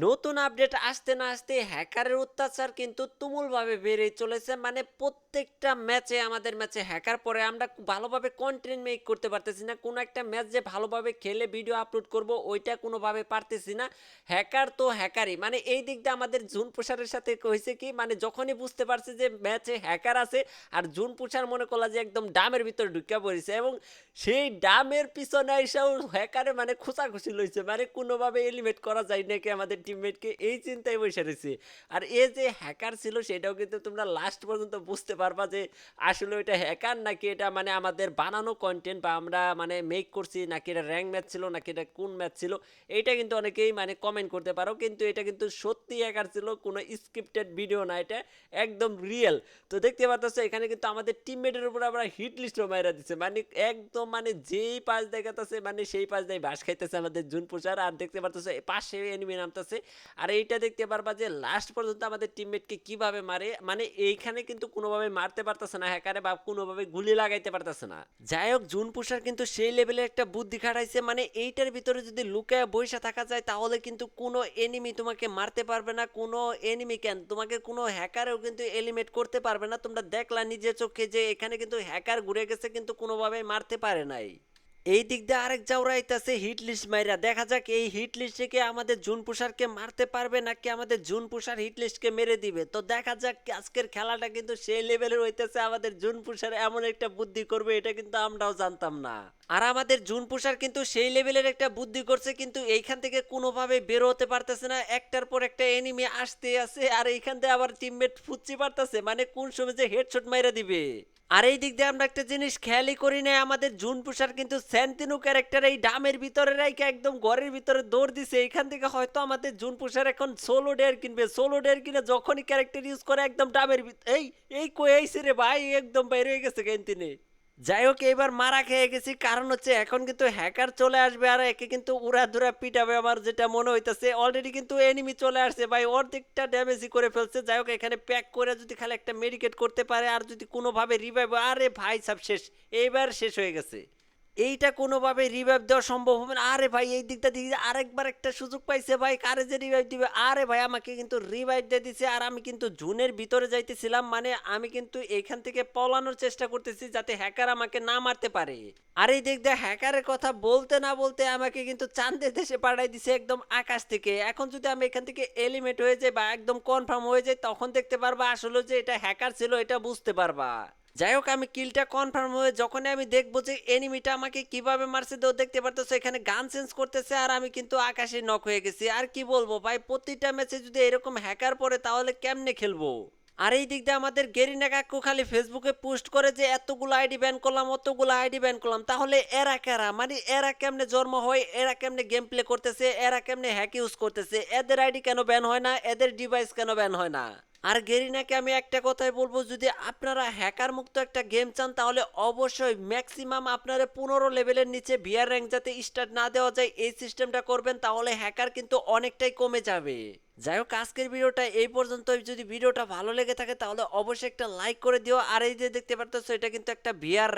নতুন আপডেট আসতে না আসতে হ্যাকারের অত্যাচার কিন্তু তুমুলভাবে বেড়ে চলেছে। মানে প্রত্যেকটা ম্যাচে, আমাদের ম্যাচে হ্যাকার পরে আমরা ভালোভাবে কন্টেন্ট মেক করতে পারতেছি না। কোনো একটা ম্যাচ যে ভালোভাবে খেলে ভিডিও আপলোড করব, ওইটা কোনোভাবে পারতেছি না। হ্যাকার তো হ্যাকারই। মানে এই দিক দিয়ে আমাদের জুন প্রসারের সাথে হয়েছে কি মানে যখনই বুঝতে পারছে যে ম্যাচে হ্যাকার আছে আর জুন প্রসার মনে করলা যে একদম ডামের ভিতরে ঢুকে পড়েছে এবং সেই ডামের পিছনে এসেও হ্যাকারে মানে খোঁচাখুচি লইছে। মানে কোনোভাবে এলিমেট করা যায় নাকি আমাদের টিমমেটকে এই চিন্তায় বসে রয়েছে। আর এ যে হ্যাকার ছিল, সেটাও কিন্তু তোমরা লাস্ট পর্যন্ত বুঝতে পারবা যে আসলে ওইটা হ্যাকার নাকি এটা মানে আমাদের বানানো কন্টেন্ট বা আমরা মানে মেক করছি, নাকি এটা র্যাঙ্ক ম্যাচ ছিল, নাকি এটা কোন ম্যাচ ছিল, এইটা কিন্তু অনেকেই মানে কমেন্ট করতে পারো। কিন্তু এটা কিন্তু সত্যি হ্যাকার ছিল, কোনো স্ক্রিপ্টেড ভিডিও না, এটা একদম রিয়েল তো দেখতে পাচ্ছ এখানে কিন্তু আমাদের টিমমেটের উপর আমরা হিট লিস্টও মাইরা দিচ্ছে মানে একদম মানে যেই পাশ দেখাতেছে মানে সেই পাশ দিয়ে বাস খাইতেছে আমাদের জুন প্রচার আর দেখতে পাচ্ছ পাশে এনিমি নামতেছে আর এইটা দেখতে পারবা যে লাস্ট পর্যন্ত আমাদের টিমমেটকে কীভাবে মারে মানে এইখানে কিন্তু কোনোভাবে মারতে পারতেছে না হ্যাকারে বা কোনোভাবে গুলি লাগাইতে পারতেছে না। যাই হোক, জুন পুষার কিন্তু সেই লেভেলের একটা বুদ্ধি খাটাইছে মানে এইটার ভিতরে যদি লুকায় বসে থাকা যায়, তাহলে কিন্তু কোনো এনিমি তোমাকে মারতে পারবে না, কোনো এনিমি কেন তোমাকে কোনো হ্যাকারও কিন্তু এলিমেট করতে পারবে না। তোমরা দেখলা নিজের চোখে যে এখানে কিন্তু হ্যাকার ঘুরে গেছে, কিন্তু কোনোভাবে মারতে পারে নাই। এই দিক দিয়ে আরেক জাউরা আইতাছে হিট লিস্ট মাইরা। দেখা যাক এই হিট লিস্টে কি আমাদের জুন পুষারকে মারতে পারবে নাকি আমাদের জুন পুষার হিট লিস্টকে মেরে দিবে। তো দেখা যাক আজকের খেলাটা কিন্তু সেই লেভেলের হইতেছে, আমাদের জুন পুষার এমন একটা বুদ্ধি করবে, এটা কিন্তু আমরাও জানতাম না। আর আমাদের জুন পুষার কিন্তু সেই লেভেলের একটা বুদ্ধি করছে, কিন্তু এইখান থেকে কোনোভাবে বের হতে পারতেছে না। একটার পর একটা এনিমি আসতে আছে, আর এইখান থেকে আবার টিমমেট ফুচি পারতেছে মানে কোন সময় যে হেডশট মাইরা দিবে। আর এই দিক দিয়ে আমরা একটা জিনিস খেয়ালই করি না আমাদের জুন পুষার কিন্তু স্যান্তিনু ক্যারেক্টার এই ডামের ভিতরে রাইকে একদম ঘরের ভিতরে দৌড় দিছে এখান থেকে হয়তো আমাদের জুন পুষার এখন সোলো ডেয়ার কিনবে। সোলো ডেয়ার কিনে যখনই ক্যারেক্টার ইউজ করে একদম ডামের এই এই কই আইছে রে ভাই? একদম বাইরে হয়ে গেছে কেন্তিনে যাই হোক এবার মারা খেয়ে গেছি। কারণ হচ্ছে এখন কিন্তু হ্যাকার চলে আসবে আর একে কিন্তু উড়া ধুরা পিটাবে আমার যেটা মনে হইতেছে। অলরেডি কিন্তু এনিমি চলে আসছে। ভাই, অর্ধেকটা ড্যামেজই করে ফেলছে। যাই হোক, এখানে প্যাক করে যদি খালি একটা মেডিকেট করতে পারে আর যদি কোনোভাবে রিভাইভ আরে ভাই, সব শেষ। এইবার শেষ হয়ে গেছে। এইটা কোনোভাবে রিভাইভ দেওয়া সম্ভব হবে না। আরে ভাই, এই দিকটা দিকে আরেকবার একটা সুযোগ পাইছে ভাই, কারে যে রিভাইভ দিবে? আরে ভাই, আমাকে কিন্তু রিভাইভ দিয়ে দিছে আর আমি কিন্তু জুনের ভিতরে যাইতেছিলাম মানে আমি কিন্তু এখান থেকে পলানোর চেষ্টা করতেছি যাতে হ্যাকার আমাকে না মারতে পারে। আর এই দিক দিয়ে হ্যাকারের কথা বলতে না বলতে আমাকে কিন্তু চাঁদের দেশে পাঠাই দিছে একদম আকাশ থেকে। এখন যদি আমি এখান থেকে এলিমেট হয়ে যাই বা একদম কনফার্ম হয়ে যাই, তখন দেখতে পারবা আসলে যে এটা হ্যাকার ছিল, এটা বুঝতে পারবা। যাই হোক আমি কিলটা কনফার্ম হয়ে যখনই আমি দেখব যে এনিমিটা আমাকে কীভাবে মারছে, তো দেখতে পারতেছো এখানে গান চেঞ্জ করতেছে আর আমি কিন্তু আকাশে নক হয়ে গেছি। আর কি বলব ভাই, প্রতিটা ম্যাচে যদি এরকম হ্যাকার পড়ে, তাহলে কেমনে খেলব? আর এই দিক দিয়ে আমাদের গেরিনা কাকু খালি ফেসবুকে পোস্ট করে যে, এতগুলো আইডি ব্যান করলাম, অতগুলো আইডি ব্যান করলাম। তাহলে এরা কারা? মানে এরা কেমনে জন্ম হয়? এরা কেমনে গেম প্লে করতেছে? এরা কেমনে হ্যাক ইউজ করতেছে? এদের আইডি কেন ব্যান হয় না? এদের ডিভাইস কেন ব্যান হয় না? আর গেরিনাকে আমি একটা কথাই বলব, যদি আপনারা হ্যাকার মুক্ত একটা গেম চান, তাহলে অবশ্যই ম্যাক্সিমাম আপনারা পনেরো লেভেলের নিচে ভিআর র্যাঙ্ক যাতে স্টার্ট না দেওয়া যায়, এই সিস্টেমটা করবেন, তাহলে হ্যাকার কিন্তু অনেকটাই কমে যাবে। যাই হোক, আজকের ভিডিওটা এই পর্যন্ত যদি ভিডিওটা ভালো লেগে থাকে, তাহলে অবশ্যই একটা লাইক করে দিও। আর এই যে দেখতে পারতেছো, এটা কিন্তু একটা ভিআর